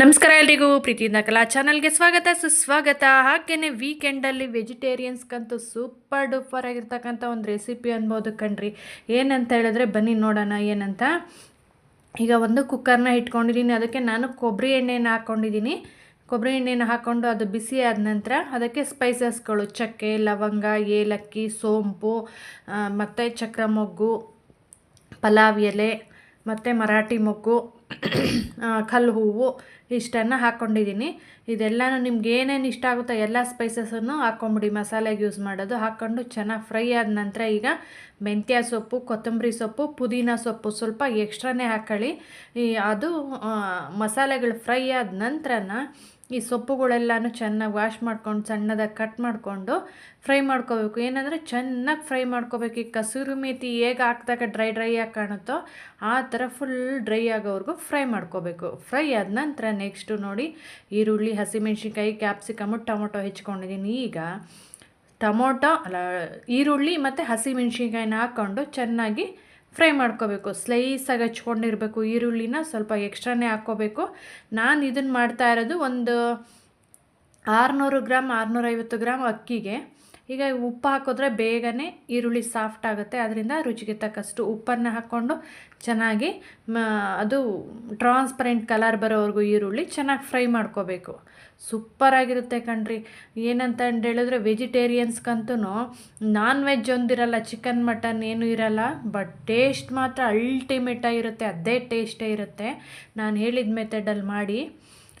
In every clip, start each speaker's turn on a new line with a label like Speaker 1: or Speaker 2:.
Speaker 1: ನಮಸ್ಕಾರ ಎಲ್ರಿಗೂ. ಪ್ರೀತಿಯಿಂದ ಕಲಾ ಚಾನಲ್ಗೆ ಸ್ವಾಗತ, ಸುಸ್ವಾಗತ. ಹಾಗೆಯೇ ವೀಕೆಂಡಲ್ಲಿ ವೆಜಿಟೇರಿಯನ್ಸ್ಗಂತೂ ಸೂಪರ್ ಡೂಪರ್ ಆಗಿರ್ತಕ್ಕಂಥ ಒಂದು ರೆಸಿಪಿ ಅನ್ಬೋದು ಕಣ್ರಿ. ಏನಂತ ಹೇಳಿದ್ರೆ ಬನ್ನಿ ನೋಡೋಣ ಏನಂತ. ಈಗ ಒಂದು ಕುಕ್ಕರ್ನ ಇಟ್ಕೊಂಡಿದ್ದೀನಿ. ಅದಕ್ಕೆ ನಾನು ಕೊಬ್ಬರಿ ಎಣ್ಣೆಯನ್ನು ಹಾಕ್ಕೊಂಡಿದ್ದೀನಿ. ಕೊಬ್ಬರಿ ಎಣ್ಣೆನ ಹಾಕ್ಕೊಂಡು ಅದು ಬಿಸಿ ಆದ ನಂತರ ಅದಕ್ಕೆ ಸ್ಪೈಸಸ್ಗಳು ಚಕ್ಕೆ, ಲವಂಗ, ಏಲಕ್ಕಿ, ಸೋಂಪು ಮತ್ತು ಚಕ್ರ ಮೊಗ್ಗು, ಪಲಾವ್ ಎಲೆ, ಮತ್ತು ಮರಾಠಿ ಮೊಗ್ಗು ಕಲ್ಲು ಹೂವು ಇಷ್ಟನ್ನು ಹಾಕ್ಕೊಂಡಿದ್ದೀನಿ. ಇದೆಲ್ಲನೂ ನಿಮ್ಗೆ ಏನೇನು ಇಷ್ಟ ಆಗುತ್ತೋ ಎಲ್ಲ ಸ್ಪೈಸಸನ್ನು ಹಾಕ್ಕೊಂಬಿಡಿ ಮಸಾಲೆಗೆ ಯೂಸ್ ಮಾಡೋದು. ಹಾಕ್ಕೊಂಡು ಚೆನ್ನಾಗಿ ಫ್ರೈ ಆದ ನಂತರ ಈಗ ಮೆಂತ್ಯ ಸೊಪ್ಪು, ಕೊತ್ತಂಬರಿ ಸೊಪ್ಪು, ಪುದೀನ ಸೊಪ್ಪು ಸ್ವಲ್ಪ ಎಕ್ಸ್ಟ್ರಾನೇ ಈ ಅದು ಮಸಾಲೆಗಳು ಫ್ರೈ ಆದ ನಂತರನ ಈ ಸೊಪ್ಪುಗಳೆಲ್ಲನೂ ಚೆನ್ನಾಗಿ ವಾಶ್ ಮಾಡ್ಕೊಂಡು, ಸಣ್ಣದಾಗಿ ಕಟ್ ಮಾಡಿಕೊಂಡು ಫ್ರೈ ಮಾಡ್ಕೋಬೇಕು. ಏನಂದರೆ ಚೆನ್ನಾಗಿ ಫ್ರೈ ಮಾಡ್ಕೋಬೇಕು. ಈ ಕಸೂರಿ ಮೇಥಿ ಹೇಗೆ ಹಾಕಿದಾಗ ಡ್ರೈ ಡ್ರೈ ಆಗಿ ಕಾಣುತ್ತೋ ಆ ಥರ ಫುಲ್ ಡ್ರೈ ಆಗೋವರೆಗೂ ಫ್ರೈ ಮಾಡ್ಕೋಬೇಕು. ಫ್ರೈ ಆದ ನಂತರ ನೆಕ್ಸ್ಟು ನೋಡಿ ಈರುಳ್ಳಿ ಹಸಿಮೆಣ್ಸಿನ್ಕಾಯಿ ಕ್ಯಾಪ್ಸಿಕಮು ಟೊಮೊಟೊ ಹೆಚ್ಕೊಂಡಿದ್ದೀನಿ ಈಗ ಟೊಮೊಟೊ, ಅಲ್ಲ, ಈರುಳ್ಳಿ ಮತ್ತು ಹಸಿಮೆಣ್ಸಿನ್ಕಾಯಿನ ಹಾಕ್ಕೊಂಡು ಚೆನ್ನಾಗಿ ಫ್ರೈ ಮಾಡ್ಕೋಬೇಕು. ಸ್ಲೈಸಾಗಿ ಹಚ್ಕೊಂಡಿರಬೇಕು ಈರುಳ್ಳಿನ, ಸ್ವಲ್ಪ ಎಕ್ಸ್ಟ್ರಾನೇ ಹಾಕ್ಕೋಬೇಕು. ನಾನು ಇದನ್ನು ಮಾಡ್ತಾ ಇರೋದು ಒಂದು ಆರುನೂರು ಗ್ರಾಮ್, ಆರುನೂರೈವತ್ತು ಗ್ರಾಮ್ ಅಕ್ಕಿಗೆ ಈಗ ಉಪ್ಪು ಹಾಕಿದ್ರೆ ಬೇಗನೆ ಈರುಳ್ಳಿ ಸಾಫ್ಟ್ ಆಗುತ್ತೆ. ಅದರಿಂದ ರುಚಿಗೆ ತಕ್ಕಷ್ಟು ಉಪ್ಪನ್ನು ಹಾಕ್ಕೊಂಡು ಚೆನ್ನಾಗಿ ಅದು ಟ್ರಾನ್ಸ್ಪರೆಂಟ್ ಕಲರ್ ಬರೋವರೆಗೂ ಈರುಳ್ಳಿ ಚೆನ್ನಾಗಿ ಫ್ರೈ ಮಾಡ್ಕೋಬೇಕು. ಸೂಪರಾಗಿರುತ್ತೆ ಕಣ್ರಿ. ಏನಂತ ಹೇಳಿದ್ರೆ ವೆಜಿಟೇರಿಯನ್ಸ್ಗಂತೂ ನಾನ್ ವೆಜ್ ಒಂದಿರಲ್ಲ ಚಿಕನ್ ಮಟನ್ ಏನೂ ಇರಲ್ಲ ಬಟ್ ಟೇಸ್ಟ್ ಮಾತ್ರ ಅಲ್ಟಿಮೇಟಾಗಿರುತ್ತೆ ಅದೇ ಟೇಸ್ಟೇ ಇರುತ್ತೆ. ನಾನು ಹೇಳಿದ ಮೆಥಡಲ್ಲಿ ಮಾಡಿ.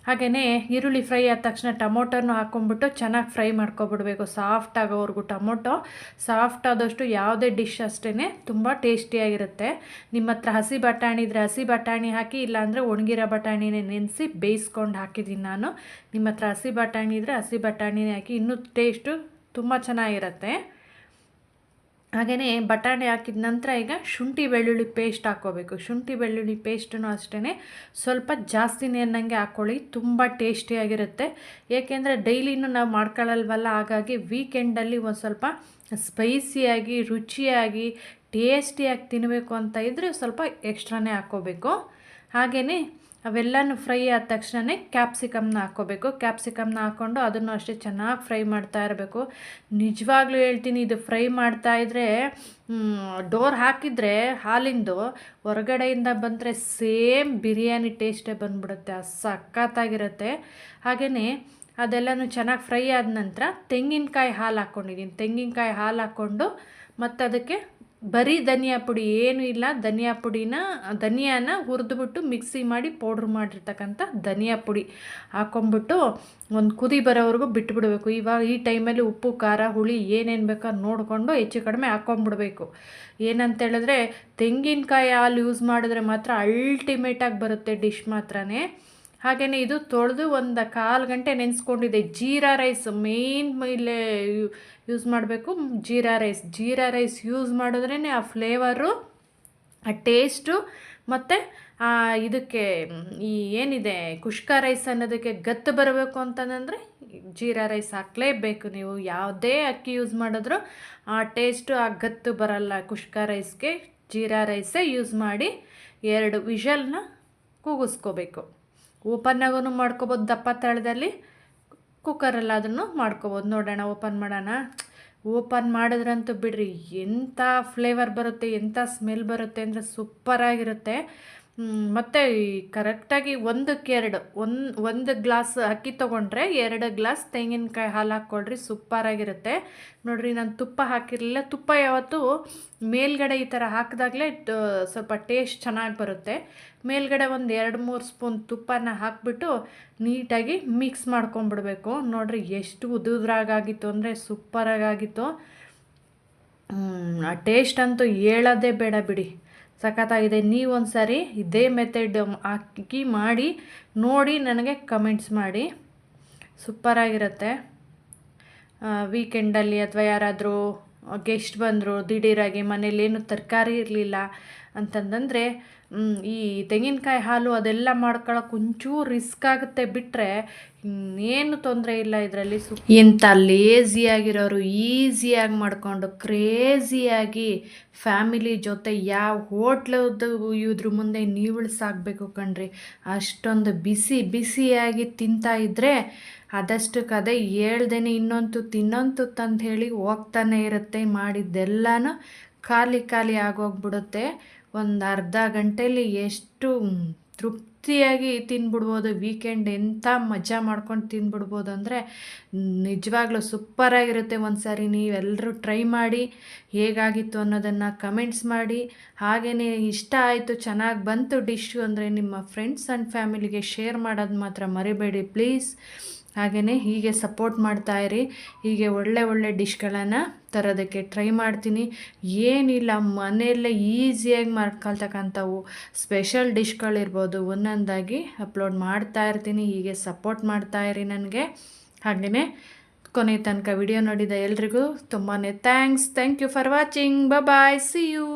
Speaker 1: ಹಾಗೆಯೇ ಈರುಳ್ಳಿ ಫ್ರೈ ಆದ ತಕ್ಷಣ ಟೊಮೊಟೊನು ಹಾಕ್ಕೊಂಬಿಟ್ಟು ಚೆನ್ನಾಗಿ ಫ್ರೈ ಮಾಡ್ಕೊಬಿಡ್ಬೇಕು. ಸಾಫ್ಟ್ ಆಗೋವರೆಗೂ ಟೊಮೊಟೊ. ಸಾಫ್ಟ್ ಆದಷ್ಟು ಯಾವುದೇ ಡಿಶ್ ಅಷ್ಟೇ ತುಂಬ ಟೇಸ್ಟಿಯಾಗಿರುತ್ತೆ ನಿಮ್ಮ ಹತ್ರ ಹಸಿ ಬಟಾಣಿ ಇದ್ದರೆ ಹಸಿ ಬಟಾಣಿ ಹಾಕಿ, ಇಲ್ಲಾಂದರೆ ಒಣಗಿರೋ ಬಟಾಣಿನೇ ನೆನೆಸಿ ಬೇಯಿಸ್ಕೊಂಡು ಹಾಕಿದ್ದೀನಿ ನಾನು. ನಿಮ್ಮ ಹತ್ರ ಹಸಿ ಬಟಾಣಿ ಇದ್ದರೆ ಹಸಿ ಬಟಾಣಿನೇ ಹಾಕಿ, ಇನ್ನೂ ಟೇಸ್ಟು ತುಂಬ ಚೆನ್ನಾಗಿರುತ್ತೆ. ಹಾಗೆಯೇ ಬಟಾಣಿ ಹಾಕಿದ ನಂತರ ಈಗ ಶುಂಠಿ ಬೆಳ್ಳುಳ್ಳಿ ಪೇಸ್ಟ್ ಹಾಕ್ಕೋಬೇಕು. ಶುಂಠಿ ಬೆಳ್ಳುಳ್ಳಿ ಪೇಸ್ಟನ್ನು ಅಷ್ಟೇ ಸ್ವಲ್ಪ ಜಾಸ್ತಿನೇ ಅನ್ನಂಗೆ ಹಾಕ್ಕೊಳ್ಳಿ ತುಂಬ ಟೇಸ್ಟಿಯಾಗಿರುತ್ತೆ ಏಕೆಂದರೆ ಡೈಲಿನೂ ನಾವು ಮಾಡ್ಕೊಳ್ಳಲ್ವಲ್ಲ ಹಾಗಾಗಿ ವೀಕೆಂಡಲ್ಲಿ ಒಂದು ಸ್ವಲ್ಪ ಸ್ಪೈಸಿಯಾಗಿ ರುಚಿಯಾಗಿ ಟೇಸ್ಟಿಯಾಗಿ ತಿನ್ನಬೇಕು ಅಂತ ಇದ್ದರೆ ಸ್ವಲ್ಪ ಎಕ್ಸ್ಟ್ರಾನೇ ಹಾಕ್ಕೋಬೇಕು. ಹಾಗೆಯೇ ಅವೆಲ್ಲನೂ ಫ್ರೈ ಆದ ತಕ್ಷಣವೇ ಕ್ಯಾಪ್ಸಿಕಮ್ನ ಹಾಕ್ಕೋಬೇಕು. ಕ್ಯಾಪ್ಸಿಕಮ್ನ ಹಾಕ್ಕೊಂಡು ಅದನ್ನು ಅಷ್ಟೇ ಚೆನ್ನಾಗಿ ಫ್ರೈ ಮಾಡ್ತಾ ಇರಬೇಕು. ನಿಜವಾಗ್ಲೂ ಹೇಳ್ತೀನಿ, ಇದು ಫ್ರೈ ಮಾಡ್ತಾ ಇದ್ದರೆ ಡೋರ್ ಹಾಕಿದರೆ, ಹಾಲಿಂದು ಹೊರಗಡೆಯಿಂದ ಬಂದರೆ ಸೇಮ್ ಬಿರಿಯಾನಿ ಟೇಸ್ಟೇ ಬಂದ್ಬಿಡುತ್ತೆ. ಆ ಸಖತ್ತಾಗಿರುತ್ತೆ. ಹಾಗೆಯೇ ಅದೆಲ್ಲನೂ ಚೆನ್ನಾಗಿ ಫ್ರೈ ಆದ ನಂತರ ತೆಂಗಿನಕಾಯಿ ಹಾಲು ಹಾಕ್ಕೊಂಡಿದ್ದೀನಿ ತೆಂಗಿನಕಾಯಿ ಹಾಲು ಹಾಕ್ಕೊಂಡು ಮತ್ತು ಅದಕ್ಕೆ ಬರೀ ಧನಿಯಾ ಪುಡಿ ಏನು ಇಲ್ಲ, ಧನಿಯಾ ಪುಡಿನ, ಧನಿಯಾನ ಹುರಿದ್ಬಿಟ್ಟು ಮಿಕ್ಸಿ ಮಾಡಿ ಪೌಡ್ರ್ ಮಾಡಿರ್ತಕ್ಕಂಥ ಧನಿಯಾ ಪುಡಿ ಹಾಕ್ಕೊಂಬಿಟ್ಟು ಒಂದು ಕುದಿ ಬರೋವರೆಗೂ ಬಿಟ್ಬಿಡಬೇಕು. ಇವಾಗ ಈ ಟೈಮಲ್ಲಿ ಉಪ್ಪು, ಖಾರ, ಹುಳಿ ಏನೇನು ಬೇಕೋ ನೋಡಿಕೊಂಡು ಹೆಚ್ಚು ಕಡಿಮೆ ಹಾಕ್ಕೊಂಬಿಡ್ಬೇಕು ಏನಂತೇಳಿದ್ರೆ ತೆಂಗಿನಕಾಯಿ ಹಾಲು ಯೂಸ್ ಮಾಡಿದ್ರೆ ಮಾತ್ರ ಅಲ್ಟಿಮೇಟಾಗಿ ಬರುತ್ತೆ ಡಿಶ್ ಮಾತ್ರನೇ. ಹಾಗೆಯೇ ಇದು ತೊಳೆದು ಒಂದು ಕಾಲು ಗಂಟೆ ನೆನೆಸ್ಕೊಂಡಿದೆ. ಜೀರಾ ರೈಸ್ ಮೇನ್ ಇಲ್ಲೇ ಯೂಸ್ ಮಾಡಬೇಕು. Jeera rice jeera rice use ಮಾಡಿದ್ರೇ ಆ ಫ್ಲೇವರು, ಆ ಟೇಸ್ಟು ಮತ್ತು ಇದಕ್ಕೆ ಈ ಏನಿದೆ ಕುಷ್ಕ ರೈಸ್ ಅನ್ನೋದಕ್ಕೆ ಗತ್ತು ಬರಬೇಕು ಅಂತಂದರೆ ಜೀರಾ ರೈಸ್ ಹಾಕಲೇಬೇಕು. ನೀವು ಯಾವುದೇ ಅಕ್ಕಿ ಯೂಸ್ ಮಾಡಿದ್ರೂ ಆ ಟೇಸ್ಟು, ಆ ಗತ್ತು ಬರಲ್ಲ. ಕುಷ್ಕ ರೈಸ್ಗೆ ಜೀರಾ ರೈಸೇ ಯೂಸ್ ಮಾಡಿ ಎರಡು ವಿಷಲ್ನ ಕೂಗಿಸ್ಕೋಬೇಕು. ಓಪನ್ನಾಗೂ ಮಾಡ್ಕೋಬೋದು, ದಪ್ಪ ತಳದಲ್ಲಿ ಕುಕ್ಕರಲ್ಲಿ ಅದನ್ನು ಮಾಡ್ಕೋಬೋದು. ನೋಡೋಣ, ಓಪನ್ ಮಾಡೋಣ. ಓಪನ್ ಮಾಡಿದ್ರಂತೂ ಬಿಡ್ರಿ, ಎಂಥ ಫ್ಲೇವರ್ ಬರುತ್ತೆ, ಎಂಥ ಸ್ಮೆಲ್ ಬರುತ್ತೆ ಅಂದರೆ ಸೂಪರಾಗಿರುತ್ತೆ. ಮತ್ತು ಕರೆಕ್ಟಾಗಿ ಒಂದಕ್ಕೆ ಎರಡು, ಒಂದು ಒಂದು ಗ್ಲಾಸ್ ಅಕ್ಕಿ ತೊಗೊಂಡ್ರೆ ಎರಡು ಗ್ಲಾಸ್ ತೆಂಗಿನಕಾಯಿ ಹಾಲು ಹಾಕ್ಕೊಳ್ರಿ ಸೂಪರಾಗಿರುತ್ತೆ. ನೋಡಿರಿ, ನಾನು ತುಪ್ಪ ಹಾಕಿರಲಿಲ್ಲ. ತುಪ್ಪ ಯಾವತ್ತೂ ಮೇಲ್ಗಡೆ ಈ ಥರ ಹಾಕಿದಾಗಲೇ ಸ್ವಲ್ಪ ಟೇಸ್ಟ್ ಚೆನ್ನಾಗಿ ಬರುತ್ತೆ. ಮೇಲ್ಗಡೆ ಒಂದು ಎರಡು, ಮೂರು ಸ್ಪೂನ್ ತುಪ್ಪನ ಹಾಕ್ಬಿಟ್ಟು ನೀಟಾಗಿ ಮಿಕ್ಸ್ ಮಾಡ್ಕೊಂಬಿಡ್ಬೇಕು. ನೋಡಿರಿ, ಎಷ್ಟು ಉದುದ್ರಾಗಿತ್ತು ಅಂದರೆ ಆ ಟೇಸ್ಟ್ ಅಂತೂ ಹೇಳೋದೇ ಬೇಡ ಬಿಡಿ. ಸಖತ್ತಾಗಿದೆ. ನೀವೊಂದು ಸಾರಿ ಇದೇ ಮೆಥಡ್ ಹಾಕಿ ಮಾಡಿ, ನೋಡಿ ನನಗೆ ಕಮೆಂಟ್ಸ್ ಮಾಡಿ. ಸೂಪರಾಗಿರುತ್ತೆ. ವೀಕೆಂಡಲ್ಲಿ ಅಥವಾ ಯಾರಾದರೂ ಗೆಸ್ಟ್ ಬಂದರು, ದಿಢೀರಾಗಿ ಮನೇಲಿ ಏನು ತರಕಾರಿ ಇರಲಿಲ್ಲ ಅಂತಂದಂದರೆ ಈ ತೆಂಗಿನಕಾಯಿ ಹಾಲು ಅದೆಲ್ಲ ಮಾಡ್ಕೊಳ್ಳೋಕೆ ಒಂಚೂರು ರಿಸ್ಕ್ ಆಗುತ್ತೆ ಬಿಟ್ಟರೆ ಏನು ತೊಂದರೆ ಇಲ್ಲ ಇದರಲ್ಲಿ. ಸು ಇಂಥ ಲೇಝಿಯಾಗಿರೋರು ಈಸಿಯಾಗಿ ಮಾಡಿಕೊಂಡು ಕ್ರೇಜಿಯಾಗಿ ಫ್ಯಾಮಿಲಿ ಜೊತೆ ಯಾವ ಹೋಟ್ಲದ್ದು ಇದ್ರ ಮುಂದೆ ನೀವಳಿಸಾಗಬೇಕು ಕಣ್ರಿ. ಅಷ್ಟೊಂದು ಬಿಸಿ ಬಿಸಿಯಾಗಿ ತಿಂತಾ ಇದ್ದರೆ ಅದೇ ಹೇಳ್ದೇನೆ ಇನ್ನೊಂದು ತಿನ್ನೊಂದು ಅಂತ ಹೇಳಿ ಹೋಗ್ತಾನೆ ಇರುತ್ತೆ ಮಾಡಿದ್ದೆಲ್ಲನೂ ಖಾಲಿ ಖಾಲಿ ಆಗೋಗ್ಬಿಡುತ್ತೆ. ಒಂದು ಅರ್ಧ ಗಂಟೇಲಿ ಎಷ್ಟು ತೃಪ್ತಿಯಾಗಿ ತಿಂದ್ಬಿಡ್ಬೋದು ವೀಕೆಂಡ್ ಎಂಥ ಮಜಾ ಮಾಡ್ಕೊಂಡು ತಿಂದ್ಬಿಡ್ಬೋದು ಅಂದರೆ ನಿಜವಾಗ್ಲೂ ಸೂಪರಾಗಿರುತ್ತೆ ಒಂದು ಸಾರಿ ನೀವೆಲ್ಲರೂ ಟ್ರೈ ಮಾಡಿ ಹೇಗಾಗಿತ್ತು ಅನ್ನೋದನ್ನು ಕಮೆಂಟ್ಸ್ ಮಾಡಿ. ಹಾಗೆಯೇ ಇಷ್ಟ ಆಯಿತು, ಚೆನ್ನಾಗಿ ಬಂತು ಡಿಶ್ಶು ಅಂದರೆ ನಿಮ್ಮ ಫ್ರೆಂಡ್ಸ್ ಆ್ಯಂಡ್ ಫ್ಯಾಮಿಲಿಗೆ ಶೇರ್ ಮಾಡೋದು ಮಾತ್ರ ಮರಿಬೇಡಿ. ಪ್ಲೀಸ್ ಹಾಗೆಯೇ ಹೀಗೆ ಸಪೋರ್ಟ್ ಮಾಡ್ತಾಯಿರಿ ಹೀಗೆ ಒಳ್ಳೆ ಒಳ್ಳೆ ಡಿಶ್ಗಳನ್ನು ತರೋದಕ್ಕೆ ಟ್ರೈ ಮಾಡ್ತೀನಿ. ಏನಿಲ್ಲ, ಮನೆಯಲ್ಲೇ ಈಸಿಯಾಗಿ ಮಾಡ್ಕೊಳ್ತಕ್ಕಂಥವು ಸ್ಪೆಷಲ್ ಡಿಶ್ಗಳಿರ್ಬೋದು ಒಂದೊಂದಾಗಿ ಅಪ್ಲೋಡ್ ಮಾಡ್ತಾ ಇರ್ತೀನಿ, ಹೀಗೆ ಸಪೋರ್ಟ್ ಮಾಡ್ತಾಯಿರಿ ನನಗೆ. ಹಾಗೆಯೇ ಕೊನೆ ತನಕ ವಿಡಿಯೋ ನೋಡಿದ ಎಲ್ರಿಗೂ ತುಂಬಾ thanks thank you for watching bye see you